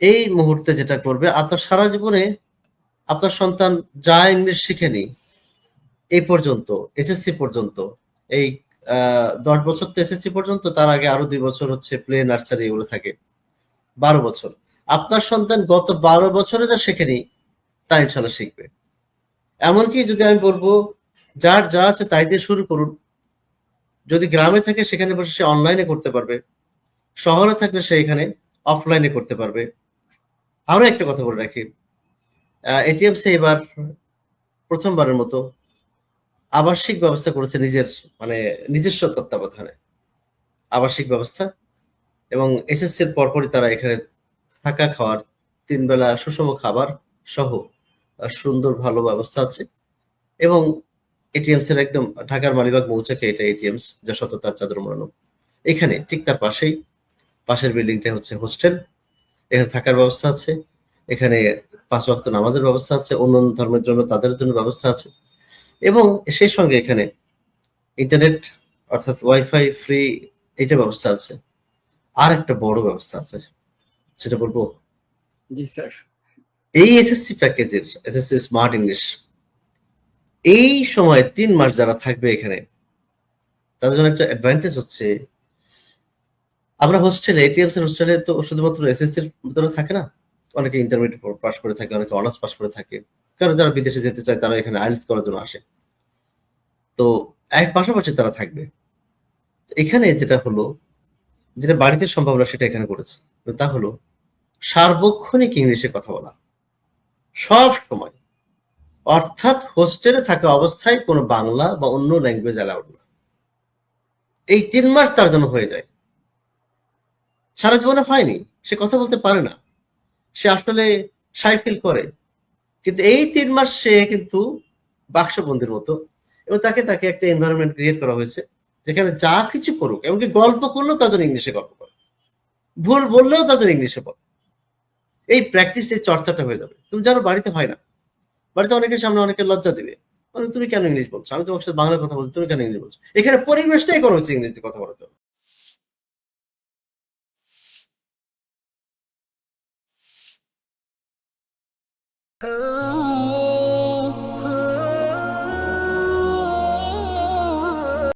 এই মুহূর্তে যেটা করবে, আপনার সারা জীবনে আপনার সন্তান যা ইংলিশ শিখেনি এই পর্যন্ত, এসএসসি পর্যন্ত, এই দশ বছর তো এসএসসি পর্যন্ত, তার আগে আরও দুই বছর হচ্ছে প্লে, নার্সারি এগুলো থাকে। বারো বছর। আপনার সন্তান গত বারো বছরে যা শেখেনি, তা ইনশাল্লাহ শিখবে। এমনকি যদি আমি বলব, যার যা আছে তাই দিয়ে শুরু করুন। যদি গ্রামে থাকে, সেখানে বসে সে অনলাইনে করতে পারবে। শহরে থাকলে সে এখানে অফলাইনে করতে পারবে। আরও একটা কথা বলে রাখি। এটিএম সে এবার প্রথমবারের মতো আবাসিক ব্যবস্থা করেছে নিজের মানে নিজস্ব তত্ত্বাবধানে। আবাসিক ব্যবস্থা এবং এসএসসির পরপরই তারা এখানে থাকা, খাওয়ার, তিন বেলা সুষম খাবার সহ সুন্দর ভালো ব্যবস্থা আছে এবং এটিএমস এর একদম ঢাকার মালিবাগ মৌচাকে এটা এটিএমস যা সততার চাদর মোড়ানো। এখানে ঠিক তার পাশেই, পাশের বিল্ডিংটা হচ্ছে হোস্টেল। এখানে থাকার ব্যবস্থা আছে এখানে পাঁচ ওয়াক্ত নামাজের ব্যবস্থা আছে অন্য ধর্মের জন্য তাদের জন্য ব্যবস্থা আছে। এবং সেই সঙ্গে এখানে ইন্টারনেট অর্থাৎ ওয়াইফাই ফ্রি এটা ব্যবস্থা আছে। আর একটা বড় ব্যবস্থা আছে সেটা বলব জি স্যার। এই এসএসসি প্যাকেজের এসএসসি স্মার্ট ইংলিশ এই সময় তিন মাস যারা থাকবে এখানে তাদের জন্য একটা অ্যাডভান্টেজ হচ্ছে আমরা হোস্টেলে এটিএমস হোস্টেলে তো শুধুমাত্র এসএসসি এর ভিতরে থাকে না? অনেকে ইন্টারমিডিয়েট পাস করে থাকে, অনেকে অনার্স পাস করে থাকে। কারণ যারা বিদেশে যেতে চায়, তারা এখানে আইএলস করার জন্য আসে। তো এক পাশাপাশি তারা থাকবে। এখানে যেটা হলো, যেটা বাড়িতে সম্ভব না, সেটা এখানে করেছে। তা হলো, সার্বক্ষণিক ইংলিশে কথা বলা। সব সময়। অর্থাৎ হোস্টেলে থাকা অবস্থায় কোনো বাংলা বা অন্য ল্যাঙ্গুয়েজ অ্যালাউড না। এই তিন মাস তার জন্য হয়ে যায়। সারা জীবনে হয়নি সে কথা বলতে পারে না। সে আসলে সাই ফিল করে। কিন্তু এই তিন মাস সে কিন্তু বাক্সবন্দির মতো এবং তাকে তাকে একটা এনভায়রনমেন্ট ক্রিয়েট করা হয়েছে, যেখানে যা কিছু করুক, এমনকি গল্প করলেও তাদের ইংলিশে গল্প করে। ভুল বললেও তাদের ইংলিশে বলে। এই প্র্যাকটিস এই চর্চাটা হয়ে যাবে। তুমি জানো বাড়িতে হয় না। বাড়িতে অনেকের সামনে অনেকে লজ্জা দিবে। মানে তুমি কেন ইংলিশ বলছো? আমি তোমার সাথে বাংলা কথা বলছি, তুমি কেন ইংলিশ বলছো? এখানে পরিবেশটাই করা হচ্ছে ইংরেজিতে কথা বলার জন্য। Oh.